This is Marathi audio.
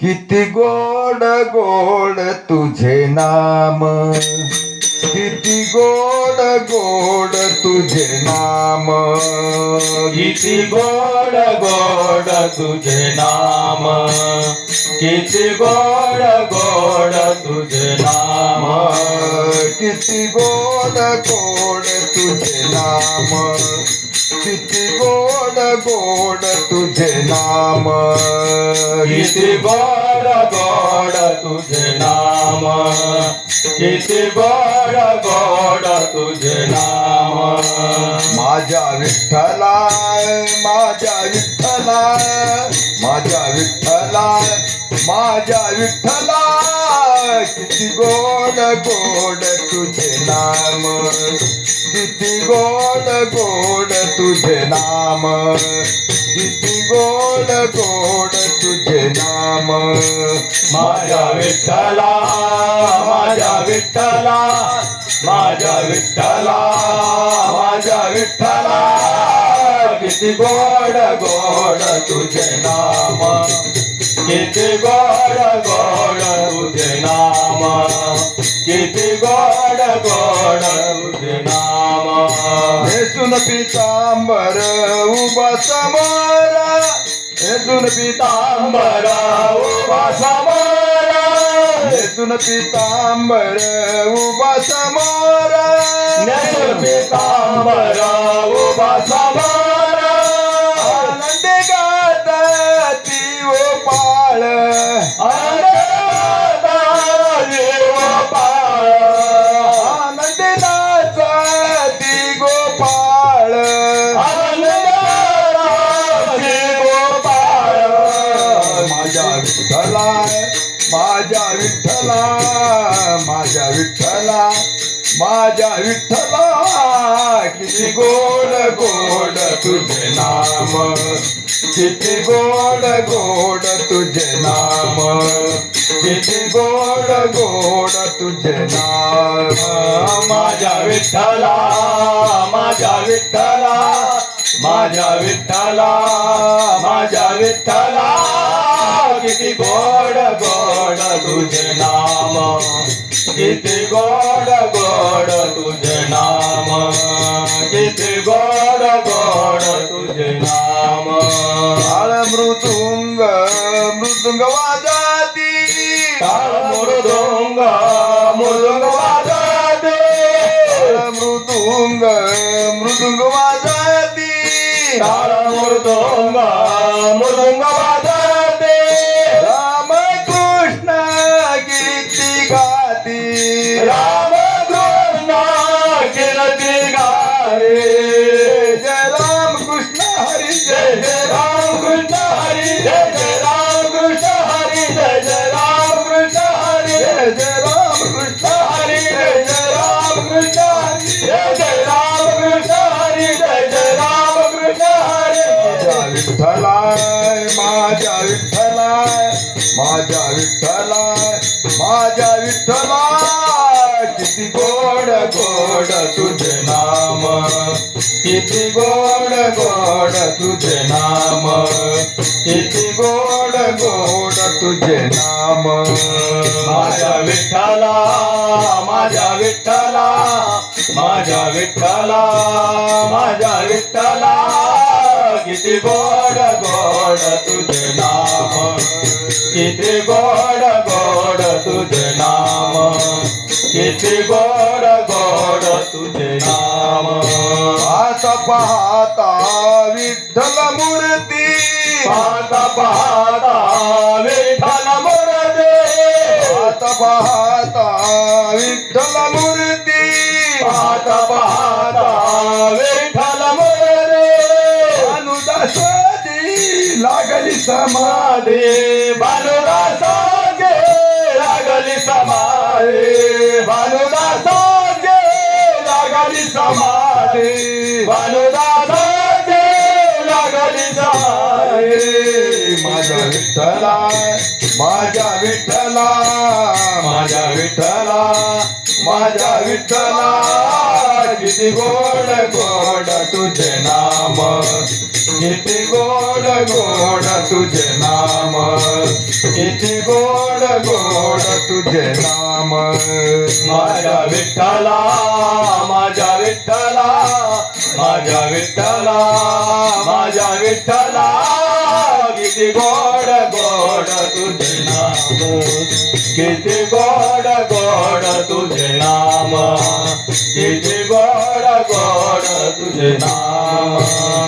किती गोड गोड तुझे नाम. किती गोड गोड तुझे नाम. किती गोड गोड तुझे नाम. किती गोड गोड तुझे नाम. किती गोड गोड तुझे नाम. किती गोड गोड तुझे नाम. किती गोड गोड तुझे नाम. किती गोड गोड तुझे नाम माझ्या विठ्ठला माझ्या विठ्ठला माझ्या विठ्ठला माझ्या विठ्ठला किती गोड गोड तुझे नाम किती गोड गोड तुझे नाम. ఇదిగోడ గోడ తుజనామ మాజా విఠలా మాజా విఠలా మాజా విఠలా మాజా విఠలా. ఇదిగోడ గోడ తుజనామ ఇదిగోడ గోడ తుజనామ ఇదిగోడ గోడ తుజనామ యేసున పీతాంబరా उभा समोर येसून पितांबर उभा समोर येसून पितांबर उभा समोर नेसून पितांबर उभा माझ्या विठ्ठला माझ्या विठ्ठला किती गोड गोड तुझे नाम. किती गोड गोड तुझे नाम. किती गोड गोड तुझे नाम. माझ्या विठ्ठला माझ्या विठ्ठला माझ्या विठ्ठला माझ्या विठ्ठला. మృదంగవాదాతి మృదంగ మృదంగవాదాతి మృదుంగ మృదుంగవాదాతి మృదంగ మృదంగవా विठ्ठलाय माझ्या विठ्ठलाय माझ्या विठ्ठलाय माझ्या विठ्ठलाय. किती गोड गोड तुझे नाम किती गोड गोड तुझे नाम किती गोड गोड तुझे नाम. माझ्या विठ्ठला माझ्या विठ्ठला माझ्या विठ्ठला माझ्या विठ्ठला. किती गोड गोड तुझे नाम. किती गोड गोड तुझे नाम. किती गोड गोड तुझे नाम. पाहता पाहता विठ्ठल मूर्ती. पाहता पाहता विठ्ठल मुरदे पाहता पाहता विठ्ठल मूर्ती. समाधे समाधी भानुदासाचे लागली समाधी भानुदासाचे लागली समाधी भानुदासाचे लागली समाधी. माझ्या विठ्ठला माझ्या विठ्ठला माझ्या विठ्ठला माझ्या विठ्ठला किती गोड गोड तुझे नाम किती गोड गोड तुझे नाम किती गोड गोड तुझे नाम माझ्या विठ्ठला माझ्या विठ्ठला माझ्या विठ्ठला माझ्या विठ्ठला किती गोड गोड तुझे नाम किती गोड गोड तुझे नाम किती गोड गोड तुझे नाम